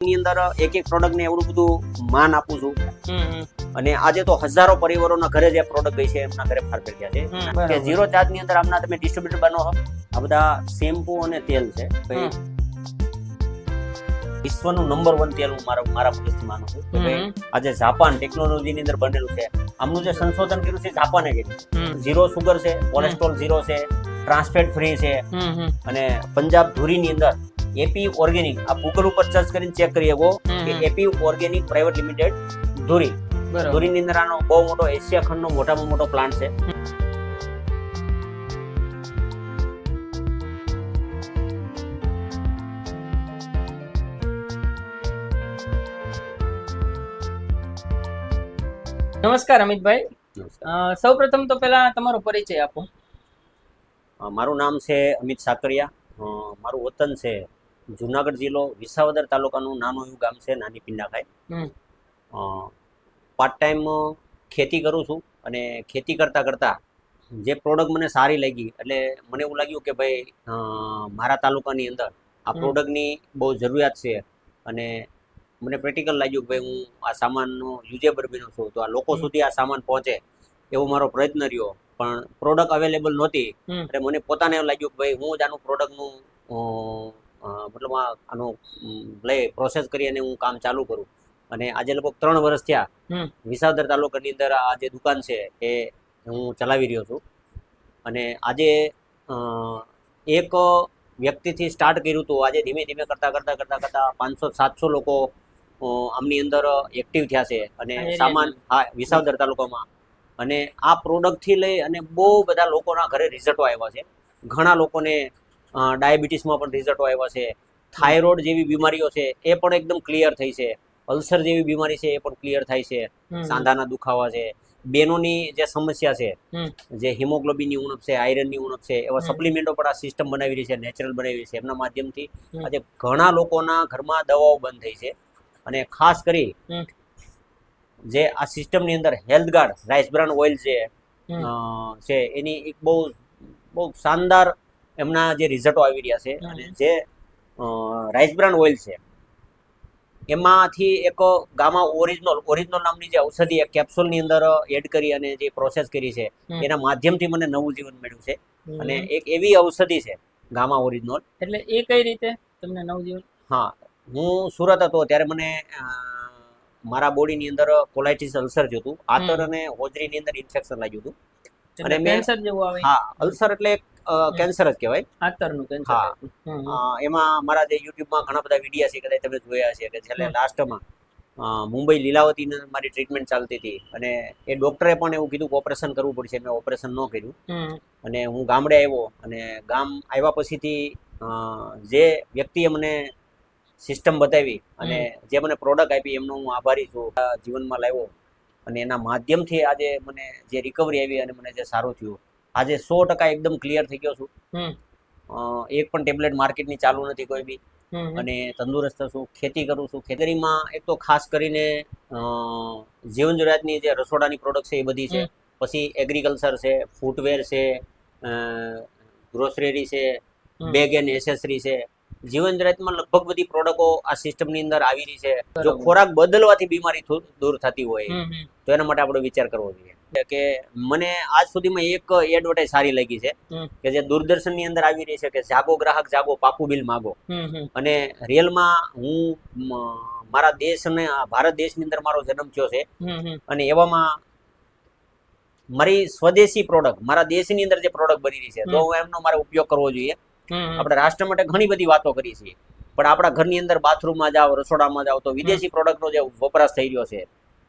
ની અંદર એક એક પ્રોડક્ટને એવડું બધું માન આપું છું. અને આજે તો હજારો પરિવારોના ઘરે જે પ્રોડક્ટ ગઈ છે એમના ઘરે ફાર ગયા છે. કે ઝીરો ચાર્જની અંદર આમના તમે ડિસ્ટ્રીબ્યુટર બનો છો આ બધા શેમ્પુ અને તેલ છે. વિશ્વનું નંબર વન તેલ હું મારા મારા મગજથી માનું છું. કે આજે જાપાન ટેકનોલોજી ની અંદર બનેલું છે. આમનું જે સંશોધન કર્યું છે જાપાને કર્યું ઝીરો સુગર છે કોલેસ્ટ્રોલ ઝીરો છે ટ્રાન્સફેટ ફ્રી છે. અને પંજાબ ધુરીની અંદર એપી ઓર્ગેનિક આ ગૂગલ ઉપર સર્ચ કરીને ચેક કરી શકો કે AP organic private limited Dhuri. ધુરીની અંદર આનો બહુ મોટો એશિયા ખંડનો મોટામાં મોટો પ્લાન્ટ છે. નમસ્કાર અમિતભાઈ. સૌ પ્રથમ તો પેલા તમારો પરિચય આપો. મારું નામ છે અમિત સાકરિયા. મારું વતન છે જુનાગઢ જિલ્લો વિસાવદર તાલુકાનું નાનું એવું ગામ છે નાની પિંડાખાઈ. પાર્ટ ટાઈમ ખેતી કરું છું અને ખેતી કરતાં કરતાં જે પ્રોડક્ટ મને સારી લાગી એટલે મને એવું લાગ્યું કે ભાઈ મારા તાલુકાની અંદર આ પ્રોડક્ટની બહુ જરૂરિયાત છે અને મને પ્રેક્ટિકલ લાગ્યું કે ભાઈ હું આ સામાનનો યુઝેબલ બન્યો છું. તો આ લોકો સુધી આ સામાન પહોંચે એવો મારો પ્રયત્ન રહ્યો. પણ પ્રોડક્ટ અવેલેબલ નહોતી એટલે મને પોતાને એવું લાગ્યું કે ભાઈ હું જ આનું પ્રોડક્ટનું મતલબ આનો લઈ પ્રોસેસ કરી અને હું કામ ચાલુ કરું. અને આજે લગભગ ત્રણ વર્ષ થયા. વિસાવદર તાલુકાની અંદર આ જે દુકાન છે એ હું ચલાવી રહ્યો છું. અને આજે એક વ્યક્તિથી સ્ટાર્ટ કર્યું હતું આજે ધીમે ધીમે કરતાં કરતાં કરતાં કરતાં પાંચસો સાતસો લોકો આમની અંદર એક્ટિવ થયા છે. અને સામાન હા વિસાવદર તાલુકામાં. અને આ પ્રોડક્ટથી લઈ અને બહુ બધા લોકોના ઘરે રિઝલ્ટો આવ્યા છે. ઘણા લોકોને ડાયાબિટીસમાં પણ રિઝલ્ટો આવ્યા છે. થાઇરોઇડ જેવી બીમારીઓ છે એ પણ એકદમ ક્લિયર થઈ છે. અલ્સર જેવી બીમારી છે એ પણ ક્લિયર થાય છે. સાંધાના દુખાવા છે. બેનોની જે સમસ્યા છે જે હિમોગ્લોબિનની ઉણપ છે આયરનની ઉણપ છે એવા. સપ્લિમેન્ટો પણ આ સિસ્ટમ બનાવી છે નેચરલ બનાવી છે. એમના માધ્યમથી. આજે ઘણા લોકોના ઘરમાં દવાઓ બંધ થઈ છે. અને ખાસ કરી જે આ સિસ્ટમની અંદર health guard rice bran oil છે છે એની એક બહુ બહુ શાનદાર એમના જે રિઝલ્ટો આવી રહ્યા છે અને જે રાઈસ બ્રાન્ડ ઓઇલ છે એમાંથી એક ગામા ઓરિજિનલ ઓરિજિનલ નામની જે ઔષધિ એક કેપ્સ્યુલની અંદર એડ કરી અને જે પ્રોસેસ કરી છે એના માધ્યમથી મને નવું જીવન મળ્યું છે. અને એક એવી ઔષધિ છે ગામા ઓરિજિનલ એટલે એ કઈ રીતે તમને નવજીવન હા હું સુરત હતો ત્યારે મને મારા બોડીની અંદર કોલાઇટિસ અલ્સર જોતું આતર અને હોજરીની અંદર ઇન્ફેક્શન લાગ્યું હતું. અને મેં- જેવું આવે. હા અલ્સર એટલે કેન્સર જ કહેવાય. આતરનું કેન્સર હા. એમાં મારા જે યુટ્યુબમાં ઘણા બધા વિડીયા છે કદાચ તમે જોયા છે કે છેલ્લે લાસ્ટમાં મુંબઈ લીલાવતીને મારી ટ્રીટમેન્ટ ચાલતી હતી. અને એ ડોક્ટરે પણ એવું કીધું કે ઓપરેશન કરવું પડશે. મેં ઓપરેશન ન કર્યું. અને હું ગામડે આવ્યો. અને ગામ આવ્યા પછીથી જે વ્યક્તિએ મને સિસ્ટમ બતાવી અને જે મને પ્રોડક્ટ આપી એમનો હું આભારી છું. જીવનમાં લાવ્યો. અને એના માધ્યમથી આજે મને જે રિકવરી આવી અને મને જે સારું થયું. આજે સો ટકા એકદમ ક્લિયર થઈ ગયો છું. એક પણ ટેબ્લેટ માર્કેટની ચાલુ નથી કોઈ બી. અને તંદુરસ્ત છું ખેતી કરું છું. ખેતરીમાં એક તો ખાસ કરીને જીવન જરૂરિયાતની જે રસોડાની પ્રોડક્ટ છે એ બધી છે. પછી એગ્રીકલ્ચર છે ફૂટવેર છે ગ્રોસરી છે બેગ એન્ડ એસેસરી છે. જીવન જરૂરિયાતમાં લગભગ બધી પ્રોડક્ટો આ સિસ્ટમની અંદર આવી રહી છે. જો ખોરાક બદલવાથી બીમારી થુ- દૂર થતી હોય. તો એના માટે આપણે વિચાર કરવો જોઈએ. કે મને આજ સુધીમાં એક એડવર્ટાઇઝ સારી લાગી છે. કે જે દૂરદર્શનની અંદર આવી રહી છે કે જાગો ગ્રાહક જાગો પાકું બિલ માગો. અને રિયલમાં હું મારા દેશ અને આ ભારત દેશની અંદર મારો જન્મ થયો છે. અને એવામાં મારી સ્વદેશી પ્રોડક્ટ મારા દેશની અંદર જે પ્રોડક્ટ બની રહી છે તો હું એમનો મારે ઉપયોગ કરવો જોઈએ. આપણે રાષ્ટ્ર માટે ઘણી બધી વાતો કરી છીએ પણ આપણા ઘરની અંદર બાથરૂમમાં જાઓ રસોડામાં જાઓ તો વિદેશી પ્રોડક્ટનો જે વપરાશ થઈ રહ્યો છે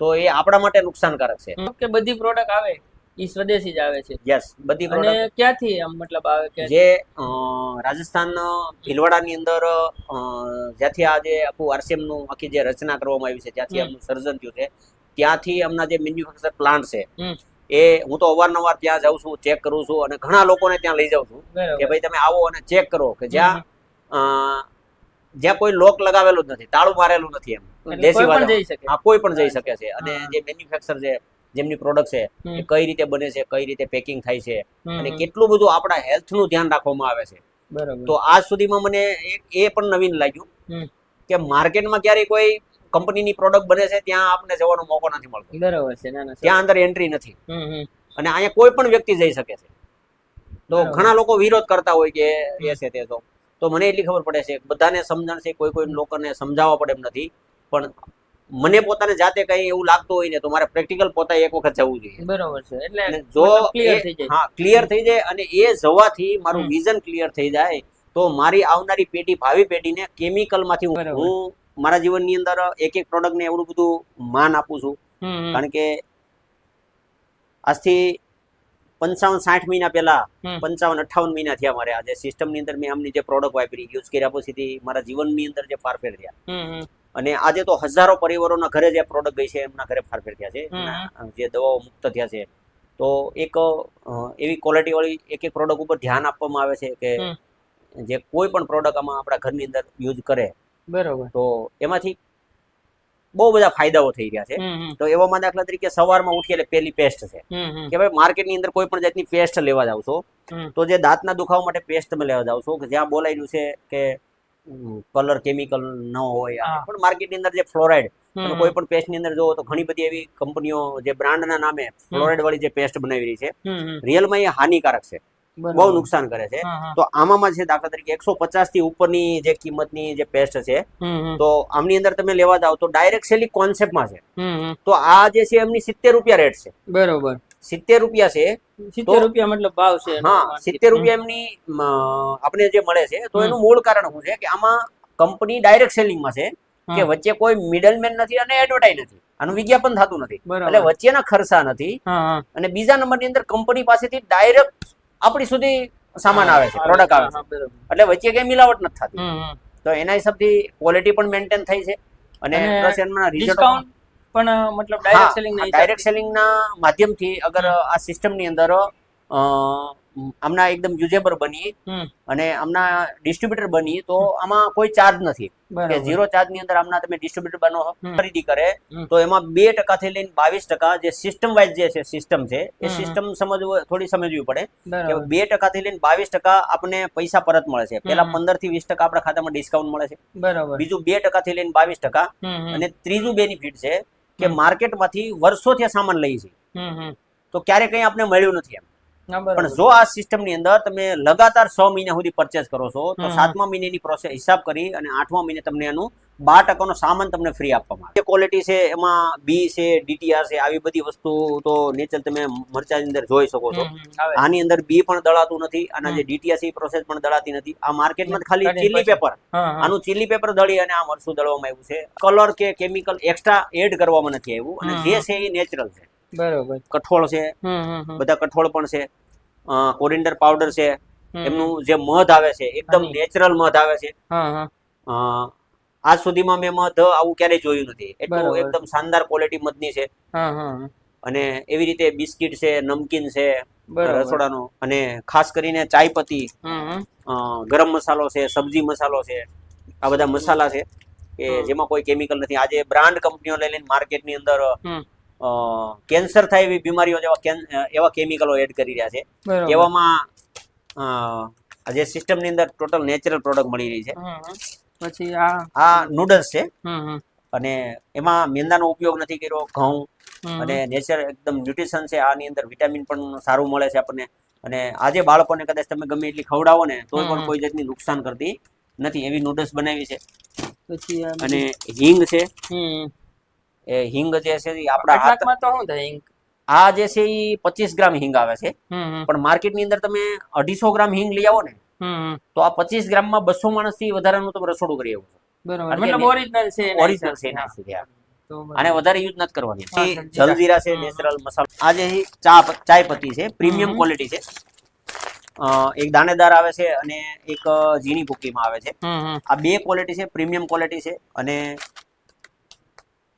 તો એ આપણા માટે નુકસાનકારક છે. કે બધી પ્રોડક્ટ આવે ઈ સ્વદેશી જ આવે છે. યસ બધી અને પ્રોડક્ટ ક્યાંથી આમ મતલબ આવે કે જે અ, રાજસ્થાન ભીલવાડાની અંદર અ, જ્યાંથી આ જે આખું આરસીએમનું આખી જે રચના કરવામાં આવી છે ત્યાંથી હમ. એમનું સર્જન થયું છે ત્યાંથી એમના જે મેન્યુફેક્ચર પ્લાન્ટ છે એ હું તો અવારનવાર ત્યાં જાઉં છું ચેક કરું છું અને ઘણા લોકોને ત્યાં લઈ જાઉં છું કે ભાઈ તમે આવો અને ચેક કરો કે જ્યાં અ, જ્યાં કોઈ લોક લગાવેલું જ નથી તાળું મારેલું નથી એમ. દેશી કોઈ પણ જઈ શકે. કોઈ પણ જઈ શકે છે. અને જે મેન્યુફેક્ચર છે જેમની પ્રોડક્ટ છે એ કઈ રીતે બને છે કઈ રીતે પેકિંગ થાય છે અને કેટલું બધું આપણા હેલ્થનું ધ્યાન રાખવામાં આવે છે. તો આજ સુધીમાં મને એ પણ નવીન લાગ્યું કે માર્કેટમાં ક્યારેય કોઈ કંપનીની પ્રોડક્ટ બને છે ત્યાં આપણને જવાનો મોકો નથી મળતો. બરાબર છે. ત્યાં અંદર એન્ટ્રી નથી. અને અહીંયા કોઈ પણ વ્યક્તિ જઈ શકે છે. તો ઘણા લોકો વિરોધ કરતા હોય કે એ છે તે તો. તો મને એટલી ખબર પડે છે બધાને સમજણ છે કોઈ કોઈ લોકોને સમજાવવા પડે એમ નથી. પણ મને પોતાને જાતે કઈ એવું લાગતું હોય ને તો મારે પ્રેક્ટિકલ પોતા એક વખત જવું જોઈએ. બરોબર છે એટલે જો ક્લિયર થઈ જાય. હા ક્લિયર થઈ જાય અને એ જવાથી મારું વિઝન ક્લિયર થઈ જાય તો મારી આવનારી પેઢી ભાવિ પેઢીને કેમિકલમાંથી હું- મારા જીવનની અંદર એક એક પ્રોડક્ટને એવડું બધું માન આપું છું. કારણ કે આજથી પંચાવન સાઠ મહિના પહેલા પંચાવન અઠાવન મહિના થયા મારે આજે. સિસ્ટમની અંદર મેં આમની જે પ્રોડક્ટ વાપરી યુઝ કર્યા પછીથી મારા જીવનની અંદર જે ફારફેર થયા. અને આજે તો હજારો પરિવારોના ઘરે જે પ્રોડક્ટ ગઈ છે એમના ઘરે ફારફેર થયા છે જે દવાઓ મુક્ત થયા છે. તો એક એવી ક્વોલિટી વાળી એક એક પ્રોડક્ટ ઉપર ધ્યાન આપવામાં આવે છે કે જે કોઈ પણ પ્રોડક્ટ આમાં આપણા ઘરની અંદર યુઝ કરે. બરોબર. તો એમાંથી બહુ બધા ફાયદાઓ થઈ રહ્યા છે. તો એવામાં દાખલા તરીકે સવારમાં ઉઠી એટલે પેલી પેસ્ટ છે. કે ભાઈ માર્કેટની અંદર કોઈ પણ જાતની પેસ્ટ લેવા જાવ છો તો જે દાંતના દુખાવા માટે પેસ્ટ તમે લેવા જાવ છો કે જ્યાં બોલાયેલું છે કે કલર કેમિકલ ન હોય પણ માર્કેટની અંદર જે ફ્લોરાઇડ કોઈ પણ પેસ્ટની અંદર જોવો તો ઘણી બધી એવી કંપનીઓ જે બ્રાન્ડના નામે ફ્લોરાઇડ વાળી જે પેસ્ટ બનાવી રહી છે. રિયલમાં એ હાનિકારક છે. બહુ નુકસાન કરે છે. તો આમાં છે દાખલા તરીકે એકસો પચાસથી ઉપરની જે કિંમતની જે પેસ્ટ છે. તો આમની અંદર તમે લેવા જાવ તો ડાયરેક્ટ સેલી કોન્સેપ્ટમાં છે. તો આ જે છે એમની સિત્તેર રૂપિયા રેટ છે. બરોબર. સિત્તેર રૂપિયા છે સિત્તેર રૂપિયા મતલબ ભાવ છે હા સિત્તેર રૂપિયા એમની આપણે જે મળે છે તો એનું મૂળ કારણ શું છે કે આમાં કંપની ડાયરેક્ટ સેલિંગમાં છે કે વચ્ચે કોઈ મિડલમેન નથી અને એડવર્ટાઇઝ નથી. આનું વિજ્ઞાપન થતું નથી. એટલે વચ્ચેના ખર્ચા નથી. અને બીજા નંબરની અંદર કંપની પાસેથી ડાયરેક્ટ આપણી સુધી સામાન આવે છે પ્રોડક્ટ આવે છે. એટલે વચ્ચે કઈ મિલાવટ નથી થતી. તો એના હિસાબથી ક્વોલિટી પણ મેન્ટેન થઈ છે. અને પ્લસ એના રિઝલ્ટ પણ મતલબ ડાયરેક્ટ સેલિંગ ના ડાયરેક્ટ સેલિંગના માધ્યમથી અગર આ સિસ્ટમની અંદર આમના એકદમ યુઝેબલ બની અને આમના ડિસ્ટ્રીબ્યુટર બની તો આમાં કોઈ ચાર્જ નથી. કે ઝીરો ચાર્જની અંદર આમના તમે ડિસ્ટ્રીબ્યુટર બનો ખરીદી કરે તો એમાં બે ટકા થી લઈને બાવીસ ટકા જે સિસ્ટમ વાઇઝ જે છે સિસ્ટમ છે એ સિસ્ટમ સમજવું થોડી સમજવી પડે કે બે બે ટકાથી લઈને બાવીસ ટકા આપણને પૈસા પરત મળે છે. પેલા પંદરથી વીસ ટકા આપણા ખાતામાં ડિસ્કાઉન્ટ મળે છે. બરોબર. બીજું બે ટકાથી લઈને બાવીસ ટકા. અને ત્રીજું બેનિફિટ છે કે. માર્કેટમાંથી વર્ષોથી આ સામાન લઈએ છીએ હમ. તો ક્યારે કંઈ આપણે મળ્યું નથી એમ પણ જો આ સિસ્ટમની અંદર તમે લગાતાર છ મહિના સુધી પરચેસ કરો છો તો સાતમા મહિનાની પ્રોસેસ હિસાબ કરી અને આઠમા મહિને તમને એનું બાર ટકાનો સામાન તમને ફ્રી આપવામાં આવે. ક્વોલિટી છે એમાં બી છે ડીટીઆર છે આવી બધી વસ્તુ તો નેચર તમે મરચાની અંદર જોઈ શકો છો. આની અંદર બી પણ દળાતું નથી અને જે ડીટીઆર છે પ્રોસેસ પણ દળાતી નથી. આ માર્કેટમાં ખાલી ચીલી પેપર આનું ચીલી પેપર દળી અને આ મરસું દળવામાં આવ્યું છે. કલર કે કેમિકલ એક્સ્ટ્રા એડ કરવામાં નથી આવ્યું. અને જે છે એ નેચરલ છે. બરોબર. કઠોળ છે. બધા કઠોળ પણ છે. કોરિન્ડર પાવડર છે. એમનું જે મધ આવે છે એકદમ નેચરલ મધ આવે છે. આજ સુધીમાં મેં મધ આવું ક્યારેય જોયું નથી. એટલું એકદમ શાનદાર ક્વોલિટી મધની છે. અને એવી રીતે બિસ્કિટ છે નમકીન છે રસોડાનો. અને ખાસ કરીને ચાય પત્તી ગરમ મસાલો છે સબ્જી મસાલો છે આ બધા મસાલા છે કે જેમાં કોઈ કેમિકલ નથી. આજે બ્રાન્ડ કંપનીઓ લઈ લઈને માર્કેટની અંદર. કેન્સર થાય એવી બીમારીઓ જેવા એવા કેમિકલો એડ કરી રહ્યા છે. એવામાં અ, આ જે સિસ્ટમની અંદર ટોટલ નેચરલ પ્રોડક્ટ મળી રહી છે. પછી આ આ નૂડલ્સ છે. અને એમાં મેંદાનો ઉપયોગ નથી કર્યો ઘઉં અને નેચર એકદમ ન્યુટ્રિશન છે આની અંદર વિટામિન પણ સારું મળે છે આપણને. અને આજે બાળકોને કદાચ તમે ગમે એટલી ખવડાવો ને તો પણ કોઈ જાતની નુકસાન કરતી નથી એવી નૂડલ્સ બનાવી છે. પછી અને હિંગ છે. હમ. એ હિંગ જે છે આપણા હાથમાં તો શું થાય હિંગ? આ જે છે એ પચીસ ગ્રામ હિંગ આવે છે. પણ માર્કેટની અંદર તમે અઢીસો ગ્રામ હિંગ લઈ આવો ને. તો આ પચીસ ગ્રામમાં બસો માણસથી વધારાનું તમે રસોડું કરી આવું બરોબર. મતલબ ઓરિજિનલ છે ઓરિજિનલ છે એના સુધી તો બરોબર. આને વધારે યુઝ નથી કરવાની. જલજીરા. છે નેચરલ મસાલો. આ જે ચા ચાય પત્તી છે પ્રીમિયમ ક્વોલિટી છે. એક દાણેદાર આવે છે અને એક ઝીણી ભૂકીમાં આવે છે. આ બે ક્વોલિટી છે પ્રીમિયમ ક્વોલિટી છે અને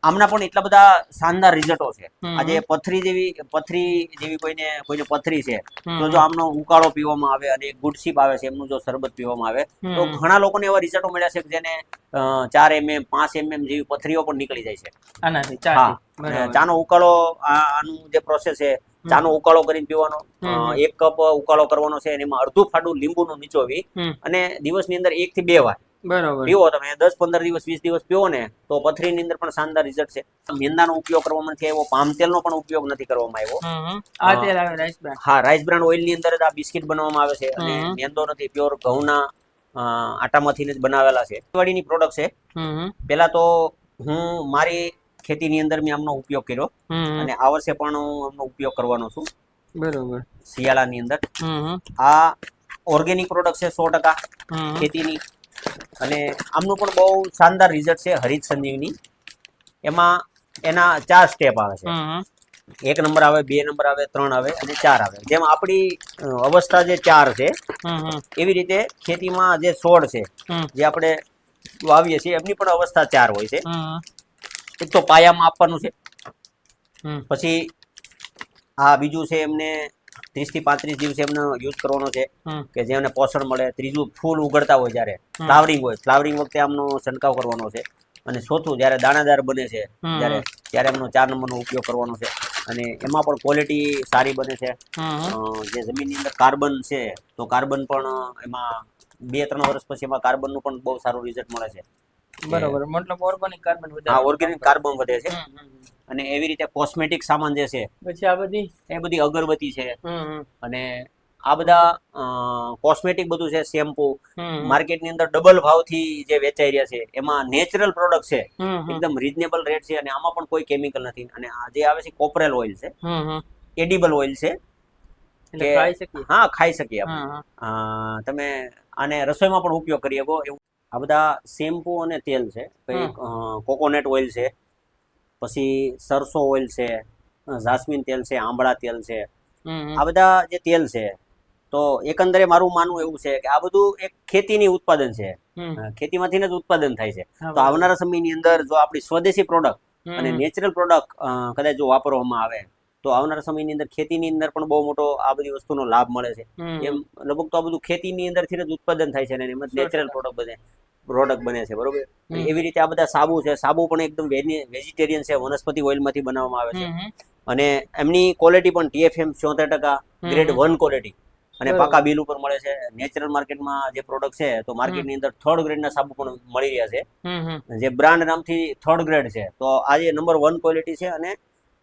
આમના પણ એટલા બધા શાનદાર રિઝલ્ટો છે. આજે પથરી જેવી પથરી જેવી કોઈને કોઈને પથરી છે તો જો આમનો ઉકાળો પીવામાં આવે અને ગુડસીપ આવે છે એમનું જો શરબત પીવામાં આવે તો ઘણા લોકોને એવા રિઝલ્ટો મળ્યા છે કે જેને ચાર એમએમ પાંચ એમએમ જેવી પથરીઓ પણ નીકળી જાય છે. આનાથી ચાનો ઉકાળો આનું જે પ્રોસેસ છે ચાનો ઉકાળો કરીને પીવાનો એક કપ ઉકાળો કરવાનો છે અને એમાં અડધું ફાડું લીંબુનું નીચોવી અને દિવસની અંદર એક થી બે વાર. બરોબર. પીવો તમે દસ પંદર દિવસ વીસ દિવસ પીવો ને તો પથરીની અંદર પણ શાનદાર રિઝલ્ટ છે. મેંદાનો ઉપયોગ કરવામાં નથી આવ્યો પામ તેલનો પણ ઉપયોગ નથી કરવામાં આવ્યો. હા. રાઈસ બ્રાન્ડ ઓઇલની અંદર આ બિસ્કિટ બનાવવામાં આવે છે અને મેંદો નથી પ્યોર ઘઉંના આટામાંથી જ બનાવેલા છે. દિવાળીની પ્રોડક્ટ છે. પહેલા તો હું મારી ખેતીની અંદર મેં આમનો ઉપયોગ કર્યો. અને આ વર્ષે પણ હું આમનો ઉપયોગ કરવાનો છું. બરોબર. શિયાળાની અંદર. આ ઓર્ગેનિક પ્રોડક્ટ છે સો ટકા. ખેતીની. અને આમનું પણ બહુ શાનદાર રિઝલ્ટ છે હરિત સંજીવની. એમાં એના ચાર સ્ટેપ આવે છે. એક નંબર આવે બે નંબર આવે ત્રણ આવે અને ચાર આવે. જેમ આપણી અવસ્થા જે ચાર છે. એવી રીતે ખેતીમાં જે છોડ છે જે આપણે વાવીએ છીએ એમની પણ અવસ્થા ચાર હોય છે. એક તો પાયામાં આપવાનું છે. પછી આ બીજું છે એમને ત્રીસથી પાંત્રીસ દિવસે એમને યુઝ કરવાનો છે કે કે એમને પોષણ મળે ત્રીજું ફૂલ ઉગડતા હોય જ્યારે. ફ્લાવરિંગ હોય ફ્લાવરિંગ વખતે આમનો છંટકાવ કરવાનો છે. અને ચોથું જ્યારે દાણાદાર બને છે ત્યારે ત્યારે એમનો ચાર નંબરનો ઉપયોગ કરવાનો છે. અને એમાં પણ ક્વોલિટી સારી બને છે. જે જમીનની અંદર કાર્બન છે તો કાર્બન પણ એમાં બે ત્રણ વર્ષ પછી એમાં કાર્બનનું પણ બહુ સારું રિઝલ્ટ મળે છે. બરોબર. મતલબ ઓર્ગેનિક કાર્બન વધે ઓર્ગેનિક કાર્બન વધે છે. અને એવી રીતે કોસ્મેટિક સામાન જે છે પછી આ બધી? એ બધી અગરબત્તી છે. અને આ બધા કોસ્મેટિક બધું છે શેમ્પુ. માર્કેટની અંદર ડબલ ભાવથી જે વેચાઈ રહ્યા છે એમાં નેચરલ પ્રોડક્ટ છે. એકદમ રિઝનેબલ રેટ છે અને આમાં પણ કોઈ કેમિકલ નથી. અને આ જે આવે છે કોપરેલ ઓઇલ છે. એડિબલ ઓઇલ છે. હા ખાઈ શકીએ તમે આને રસોઈમાં પણ ઉપયોગ કરી શકો. એવું આ બધા શેમ્પુ અને તેલ છે. કોકોનટ ઓઇલ છે. પછી સરસો ઓઇલ છે જાસ્મીન તેલ છે આંબળા તેલ છે. આ બધા જે તેલ છે તો એકંદરે મારું માનવું એવું છે કે આ બધું એક ખેતીની ઉત્પાદન છે. ખેતીમાંથી જ ઉત્પાદન થાય છે. તો આવનારા સમયની અંદર જો આપણી સ્વદેશી પ્રોડક્ટ અને નેચરલ પ્રોડક્ટ કદાચ જો વાપરવામાં આવે તો આવનારા સમયની અંદર ખેતીની અંદર પણ બહુ મોટો આ બધી વસ્તુનો લાભ મળે છે. એમ લગભગ તો આ બધું ખેતીની અંદરથી જ ઉત્પાદન થાય છે અને એમાં નેચરલ પ્રોડક્ટ બને. પ્રોડક્ટ બને છે બરોબર? એવી રીતે આ બધા સાબુ છે સાબુ પણ એકદમ વેજીટેરિયન છે વનસ્પતિ ઓઇલમાંથી બનાવવામાં આવે છે. અને એમની ક્વોલિટી પણ ટીએફએમ ચોતેર ટકા ગ્રેડ વન ક્વોલિટી અને પાકા બિલ ઉપર મળે છે. નેચરલ માર્કેટમાં જે પ્રોડક્ટ છે તો માર્કેટની અંદર થર્ડ ગ્રેડના સાબુ પણ મળી રહ્યા છે. જે બ્રાન્ડ નામથી થર્ડ ગ્રેડ છે. તો આ જે નંબર વન ક્વોલિટી છે અને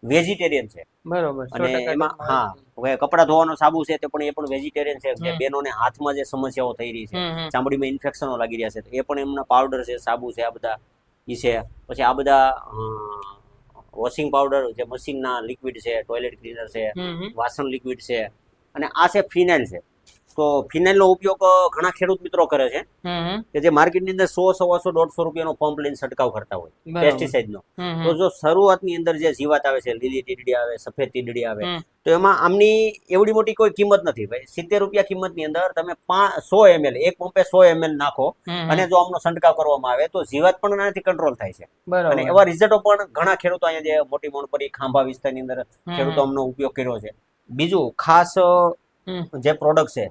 વેજીટેરિયન છે. બરોબર અને એમાં હા હવે કપડા ધોવાનો સાબુ છે તે પણ એ પણ વેજીટેરિયન છે જે બેનોને હાથમાં જે સમસ્યાઓ થઈ રહી છે. ચામડીમાં ઇન્ફેક્શનો લાગી રહ્યા છે તો એ પણ એમના પાવડર છે સાબુ છે આ બધા ઈ છે. પછી આ બધા વોશિંગ પાવડર જે મશીનના લિક્વિડ છે ટોયલેટ ક્લીનર છે. વાસણ લિક્વિડ છે. અને આ છે ફિનાઇલ છે. તો ફિનાઇલનો ઉપયોગ ઘણા ખેડૂત મિત્રો કરે છે. કે જે માર્કેટની અંદર સો સવાસો દોઢસો રૂપિયાનો પંપ લઈને છંટકાવ કરતા હોય. પેસ્ટિસાઇડનો તો. જો શરૂઆતની અંદર જે જીવાત આવે છે લીલી તીડડી આવે સફેદ તીડડી આવે તો એમાં આમની એવડી મોટી કોઈ કિંમત નથી. ભાઈ સિત્તેર રૂપિયા કિંમતની અંદર તમે સો એમએલ એક પંપે સો એમએલ નાખો. અને જો આમનો છંટકાવ કરવામાં આવે તો જીવાત પણ એનાથી કંટ્રોલ થાય છે. અને એવા રિઝલ્ટો પણ ઘણા ખેડૂતો અહીંયા જે મોટી મોણપરી ખાંભા વિસ્તારની અંદર ખેડૂતો આમનો ઉપયોગ કર્યો છે. બીજું ખાસ જે પ્રોડક્ટ છે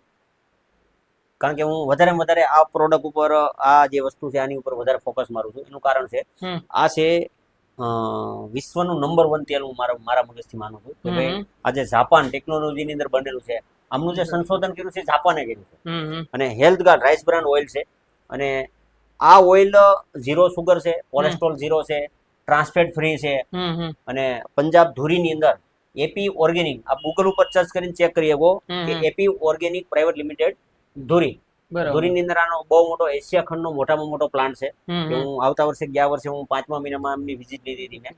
કારણ કે હું વધારે વધારે આ પ્રોડક્ટ ઉપર આ જે વસ્તુ છે આની ઉપર વધારે ફોકસ મારું છું. એનું કારણ છે આ છે વિશ્વનું નંબર વન તેલ હું મારા મારા મગજથી માનું છું. કે ભાઈ આજે જાપાન ટેકનોલોજીની અંદર બનેલું છે. આમનું જે સંશોધન કર્યું છે જાપાને કર્યું છે. અને health guard rice bran oil છે. અને આ ઓઇલ ઝીરો સુગર છે કોલેસ્ટ્રોલ ઝીરો છે ટ્રાન્સફેટ ફ્રી છે. અને પંજાબ ધુરીની અંદર એપી ઓર્ગેનિક આ ગૂગલ ઉપર સર્ચ કરીને ચેક કરી શકો કે. AP organic private limited Dhuri. ધુરીની અંદર આનો બહુ મોટો એશિયા ખંડનો મોટામાં મોટો પ્લાન્ટ છે. હું આવતા વર્ષે ગયા વર્ષે હું પાંચમા મહિનામાં એમની વિઝિટ લીધી હતી મેં.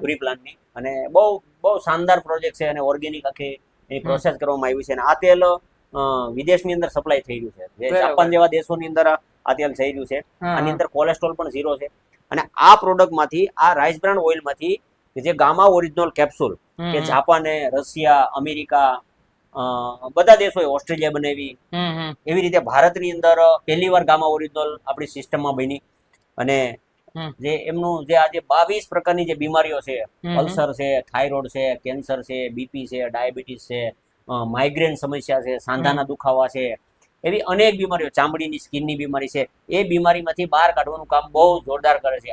ધુરી પ્લાન્ટની અને બહુ બહુ શાનદાર પ્રોજેક્ટ છે અને ઓર્ગેનિક આખી એની પ્રોસેસ કરવામાં આવી છે. અને આ તેલ વિદેશની અંદર સપ્લાય થઈ રહ્યું છે. જાપાન જેવા દેશોની અંદર આ તેલ થઈ રહ્યું છે. આની અંદર કોલેસ્ટ્રોલ પણ ઝીરો છે. અને આ પ્રોડક્ટમાંથી આ રાઈસ બ્રાન્ડ ઓઇલમાંથી જે ગામા ઓરિજિનલ કેપ્સ્યુલ કે જાપાને રશિયા અમેરિકા બધા દેશોએ ઓસ્ટ્રેલિયા બનાવી. એવી રીતે ભારતની અંદર પહેલી વાર ગામા ઓરિજિનલ આપણી સિસ્ટમમાં બની અને જે એમનું જે આજે બાવીસ પ્રકારની જે બીમારીઓ છે. અલ્સર છે થાઇરોઇડ છે કેન્સર છે બીપી છે ડાયાબિટીસ છે માઇગ્રેન સમસ્યા છે સાંધાના દુખાવા છે એવી અનેક બીમારીઓ ચામડીની સ્કિનની બીમારી છે એ બીમારીમાંથી બહાર કાઢવાનું કામ બહુ જોરદાર કરે છે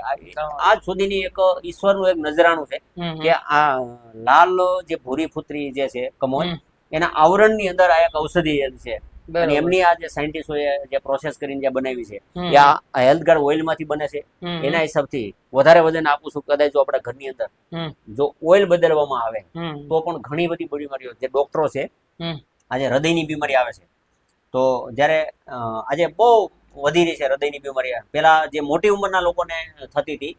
આજ સુધીની એક ઈશ્વરનું એક નજરાણું છે. કે આ લાલ જે ભૂરી ફૂતરી જે છે હમ. એના આવરણની અંદર આ એક ઔષધિ છે. અને એમની આ જે સાયન્ટિસ્ટોએ જે પ્રોસેસ કરીને જે બનાવી છે એ આ હેલ્થ ગાર્ડ ઓઇલમાંથી બને છે. એના હિસાબથી વધારે વજન આપું છું કદાચ જો આપણા ઘરની અંદર જો ઓઇલ બદલવામાં આવે તો પણ ઘણી બધી બીમારીઓ જે ડોક્ટરો છે. આજે હૃદયની બીમારી આવે છે. તો જ્યારે આજે બહુ વધી રહી છે હૃદયની બીમારી. પેલા જે મોટી ઉંમરના લોકોને થતી હતી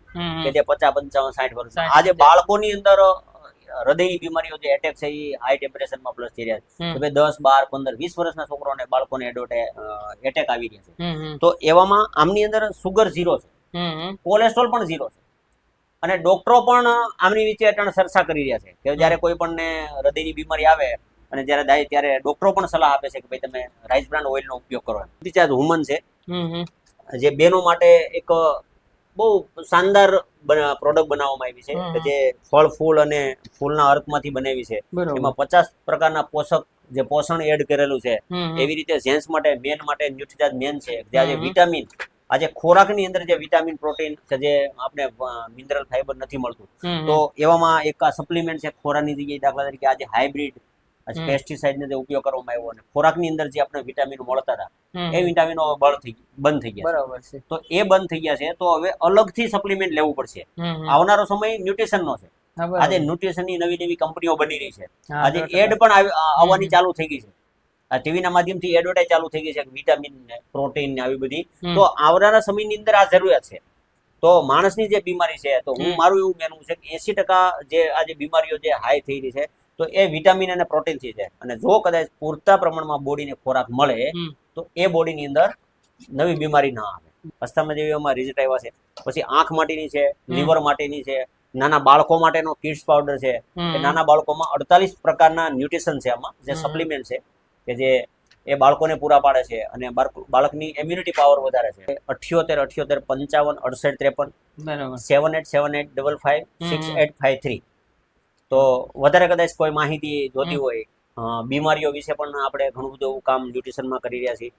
કે જે પચાસ પંચાવન સાઠ વર્ષ. આજે. બાળકોની અંદર હૃદયની બીમારીઓ જે એટેક છે એ હાઈ ટેમ્પરેચરમાં પ્લસ થઈ રહ્યા છે. તો ભાઈ દસ બાર પંદર વીસ વર્ષના છોકરાઓને બાળકોને એડોટે એટેક આવી રહ્યા છે. તો એવામાં આમની અંદર સુગર ઝીરો છે. કોલેસ્ટ્રોલ પણ ઝીરો છે. અને ડોક્ટરો પણ આમની વિશે અટાણ ચર્ચા કરી રહ્યા છે કે જ્યારે કોઈ પણ ને હૃદયની બીમારી આવે અને જ્યારે દાય ત્યારે ડોક્ટરો પણ સલાહ આપે છે કે ભાઈ તમે રાઈસ બ્રાન્ડ ઓઇલનો ઉપયોગ કરો રિચાર્જ હુમન છે. જે બેનો માટે એક બહુ શાનદાર પ્રોડક્ટ બનાવવામાં આવી છે કે જે ફળ ફૂલ અને ફૂલના અર્કમાંથી બનાવી છે. એમાં પચાસ પ્રકારના પોષક જે પોષણ એડ કરેલું છે. એવી રીતે જેન્ટ્સ માટે મેન માટે ન્યુટ્રીચાર્જ મેન છે. જે આજે વિટામિન આજે ખોરાકની અંદર જે વિટામિન પ્રોટીન કે જે આપણે મિનરલ ફાઈબર નથી મળતું. તો એવામાં એક સપ્લિમેન્ટ છે ખોરાકની જગ્યાએ દાખલા તરીકે આજે હાઇબ્રિડ હમ. પેસ્ટિસાઇડનો જે ઉપયોગ કરવામાં આવ્યો અને ખોરાકની અંદર જે આપણે વિટામિનો મળતા હતા એ વિટામિનો બળ થઈ બંધ થઈ ગયા બરાબર છે. તો એ બંધ થઈ ગયા છે તો હવે અલગથી સપ્લિમેન્ટ લેવું પડશે. આવનારો સમય ન્યુટ્રિશનનો છે. આજે ન્યુટ્રિશનની નવી નવી કંપનીઓ બની રહી છે. આજે એડ પણ આવવાની ચાલુ થઈ ગઈ છે. આ ટીવીના માધ્યમથી એડવર્ટાઇઝ ચાલુ થઈ ગઈ છે વિટામિન ને પ્રોટીન ને આવી બધી. તો આવનારા સમયની અંદર આ જરૂરિયાત છે. તો માણસની જે બીમારી છે તો હું મારું એવું માનવું છે કે એસી ટકા જે આ જે બીમારીઓ જે હાઈ થઈ રહી છે તો એ વિટામિન અને પ્રોટીનથી છે અને જો કદાચ પૂરતા પ્રમાણમાં બોડીને ખોરાક મળે તો એ બોડીની અંદર નવી બીમારી ના આવે. અસ્થમા જેવી એમાં રિઝલ્ટ આવ્યા છે. પછી આંખ માટેની છે લીવર માટેની છે નાના બાળકો માટેનો કિડ્સ પાવડર છે. કે નાના બાળકોમાં અડતાલીસ પ્રકારના ન્યુટ્રિશન છે આમાં જે. સપ્લિમેન્ટ છે કે જે એ બાળકોને પૂરા પાડે છે અને બાળક- બાળકની ઇમ્યુનિટી પાવર વધારે છે. અઠ્યોતેર અઠ્યોતેર પંચાવન અડસઠ ત્રેપન seven eight seven eight double five six eight five three તો વધારે કદાચ કોઈ માહિતી જોતી હોય બીમારીઓ વિશે પણ આપણે ઘણું બધું કામ ન્યુટ્રિશનમાં કરી રહ્યા છીએ.